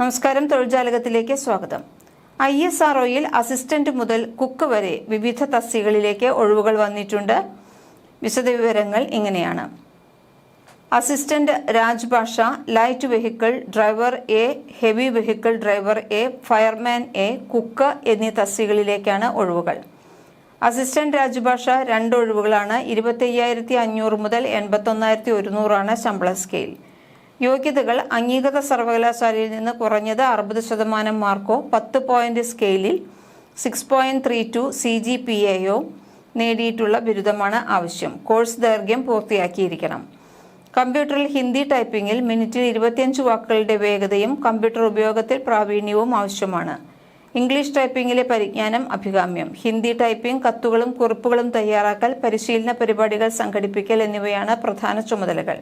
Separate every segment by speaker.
Speaker 1: നമസ്കാരം തൊഴിൽജാലകത്തിലേക്ക് സ്വാഗതം. ഐ എസ് ആർ ഒയിൽ അസിസ്റ്റന്റ് മുതൽ കുക്ക് വരെ വിവിധ തസ്തികളിലേക്ക് ഒഴിവുകൾ വന്നിട്ടുണ്ട്. വിശദവിവരങ്ങൾ ഇങ്ങനെയാണ്. Assistant Rajbhasha light vehicle driver A heavy vehicle driver A fireman A cook എന്നീ തസ്തികളിലേക്കാണ് ഒഴിവുകൾ. അസിസ്റ്റന്റ് രാജ്ഭാഷ രണ്ട് ഒഴിവുകളാണ്. ഇരുപത്തി അയ്യായിരത്തി അഞ്ഞൂറ് മുതൽ എൺപത്തൊന്നായിരത്തി ഒരുന്നൂറാണ് ശമ്പള സ്കെയിൽ. യോഗ്യതകൾ അംഗീകൃത സർവകലാശാലയിൽ നിന്ന് കുറഞ്ഞത് അറുപത് ശതമാനം മാർക്കോ പത്ത് പോയിന്റ് സ്കെയിലിൽ six point three two C G P എയോ നേടിയിട്ടുള്ള ബിരുദമാണ് ആവശ്യം. കോഴ്സ് ദൈർഘ്യം പൂർത്തിയാക്കിയിരിക്കണം. കമ്പ്യൂട്ടറിൽ ഹിന്ദി ടൈപ്പിംഗിൽ മിനിറ്റിൽ ഇരുപത്തിയഞ്ച് വാക്കുകളുടെ വേഗതയും കമ്പ്യൂട്ടർ ഉപയോഗത്തിൽ പ്രാവീണ്യവും ആവശ്യമാണ്. ഇംഗ്ലീഷ് ടൈപ്പിംഗിലെ പരിജ്ഞാനം അഭികാമ്യം. ഹിന്ദി ടൈപ്പിംഗ് കത്തുകളും കുറിപ്പുകളും തയ്യാറാക്കൽ പരിശീലന പരിപാടികൾ സംഘടിപ്പിക്കൽ എന്നിവയാണ് പ്രധാന ചുമതലകൾ.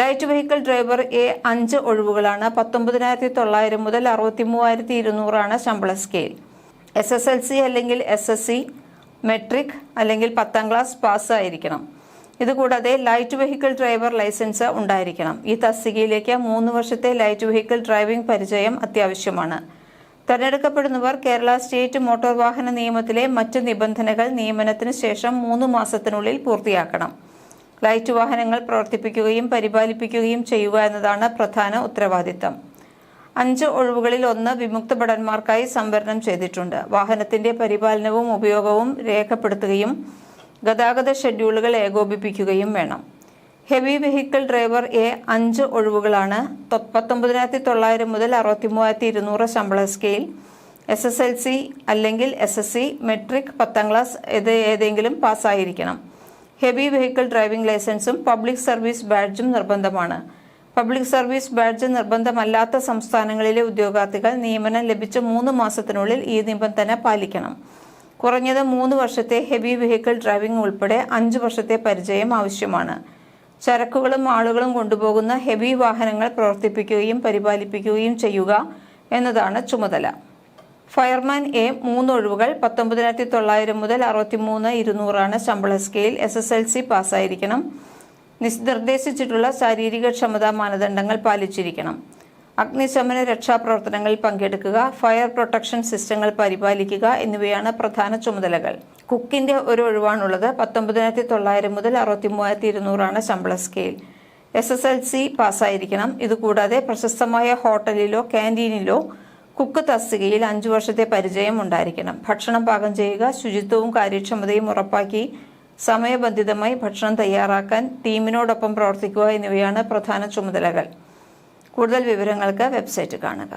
Speaker 1: ലൈറ്റ് വെഹിക്കിൾ ഡ്രൈവർ എ അഞ്ച് ഒഴിവുകളാണ് പത്തൊമ്പതിനായിരത്തി തൊള്ളായിരം മുതൽ അറുപത്തി മൂവായിരത്തി ഇരുന്നൂറാണ് ശമ്പള scale. S S L C അല്ലെങ്കിൽ എസ് എസ് സി മെട്രിക് അല്ലെങ്കിൽ പത്താം ക്ലാസ് പാസ് ആയിരിക്കണം. ഇതുകൂടാതെ ലൈറ്റ് വെഹിക്കിൾ ഡ്രൈവർ ലൈസൻസ് ഉണ്ടായിരിക്കണം. ഈ തസ്തികയിലേക്ക് മൂന്ന് വർഷത്തെ ലൈറ്റ് വെഹിക്കിൾ ഡ്രൈവിംഗ് പരിചയം അത്യാവശ്യമാണ്. തെരഞ്ഞെടുക്കപ്പെടുന്നവർ കേരള സ്റ്റേറ്റ് മോട്ടോർ വാഹന നിയമത്തിലെ മറ്റ് നിബന്ധനകൾ നിയമനത്തിന് ശേഷം മൂന്ന് മാസത്തിനുള്ളിൽ പൂർത്തിയാക്കണം. ലൈറ്റ് വാഹനങ്ങൾ പ്രവർത്തിപ്പിക്കുകയും പരിപാലിപ്പിക്കുകയും ചെയ്യുക എന്നതാണ് പ്രധാന ഉത്തരവാദിത്തം. അഞ്ച് ഒഴിവുകളിൽ ഒന്ന് വിമുക്ത ഭടന്മാർക്കായി സംവരണം ചെയ്തിട്ടുണ്ട്. വാഹനത്തിന്റെ പരിപാലനവും ഉപയോഗവും രേഖപ്പെടുത്തുകയും ഗതാഗത ഷെഡ്യൂളുകൾ ഏകോപിപ്പിക്കുകയും വേണം. ഹെവി വെഹിക്കിൾ ഡ്രൈവർ എ അഞ്ച് ഒഴിവുകളാണ്. പത്തൊമ്പതിനായിരത്തി തൊള്ളായിരം മുതൽ അറുപത്തി മൂവായിരത്തി ഇരുന്നൂറ് ശമ്പള scale S S L C അല്ലെങ്കിൽ എസ് എസ് സി മെട്രിക് പത്താം ക്ലാസ് ഇത് ഏതെങ്കിലും പാസ്സായിരിക്കണം. ഹെവി വെഹിക്കിൾ ഡ്രൈവിംഗ് ലൈസൻസും പബ്ലിക് സർവീസ് ബാഡ്ജും നിർബന്ധമാണ്. പബ്ലിക് സർവീസ് ബാഡ്ജ് നിർബന്ധമല്ലാത്ത സംസ്ഥാനങ്ങളിലെ ഉദ്യോഗാർത്ഥികൾ നിയമനം ലഭിച്ച മൂന്ന് മാസത്തിനുള്ളിൽ ഈ നിബന്ധന പാലിക്കണം. കുറഞ്ഞത് മൂന്ന് വർഷത്തെ ഹെവി വെഹിക്കിൾ ഡ്രൈവിംഗ് ഉൾപ്പെടെ അഞ്ച് വർഷത്തെ പരിചയം ആവശ്യമാണ്. ചരക്കുകളും ആളുകളും കൊണ്ടുപോകുന്ന ഹെവി വാഹനങ്ങൾ പ്രവർത്തിപ്പിക്കുകയും പരിപാലിപ്പിക്കുകയും ചെയ്യുക എന്നതാണ് ചുമതല. ഫയർമാൻ എ മൂന്ന് ഒഴിവുകൾ പത്തൊമ്പതിനായിരത്തി തൊള്ളായിരം മുതൽ അറുപത്തി മൂന്ന് ഇരുന്നൂറാണ് ശമ്പള scale S S L C പാസ്സായിരിക്കണം. നിർദ്ദേശിച്ചിട്ടുള്ള ശാരീരിക ക്ഷമതാ മാനദണ്ഡങ്ങൾ പാലിച്ചിരിക്കണം. അഗ്നിശമന രക്ഷാപ്രവർത്തനങ്ങളിൽ പങ്കെടുക്കുക ഫയർ പ്രൊട്ടക്ഷൻ സിസ്റ്റങ്ങൾ പരിപാലിക്കുക എന്നിവയാണ് പ്രധാന ചുമതലകൾ. കുക്കിന്റെ ഒരു ഒഴിവാണുള്ളത് പത്തൊമ്പതിനായിരത്തി തൊള്ളായിരം മുതൽ അറുപത്തി മൂവായിരത്തി ഇരുന്നൂറാണ് ശമ്പള scale. S S L C പാസ്സായിരിക്കണം. ഇതുകൂടാതെ പ്രശസ്തമായ ഹോട്ടലിലോ ക്യാന്റീനിലോ കുക്ക് തസ്തികയിൽ അഞ്ചു വർഷത്തെ പരിചയം ഉണ്ടായിരിക്കണം. ഭക്ഷണം പാകം ചെയ്യുക ശുചിത്വവും കാര്യക്ഷമതയും ഉറപ്പാക്കി സമയബന്ധിതമായി ഭക്ഷണം തയ്യാറാക്കാൻ ടീമിനോടൊപ്പം പ്രവർത്തിക്കുക എന്നിവയാണ് പ്രധാന ചുമതലകൾ. കൂടുതൽ വിവരങ്ങൾക്ക് വെബ്സൈറ്റ് കാണുക.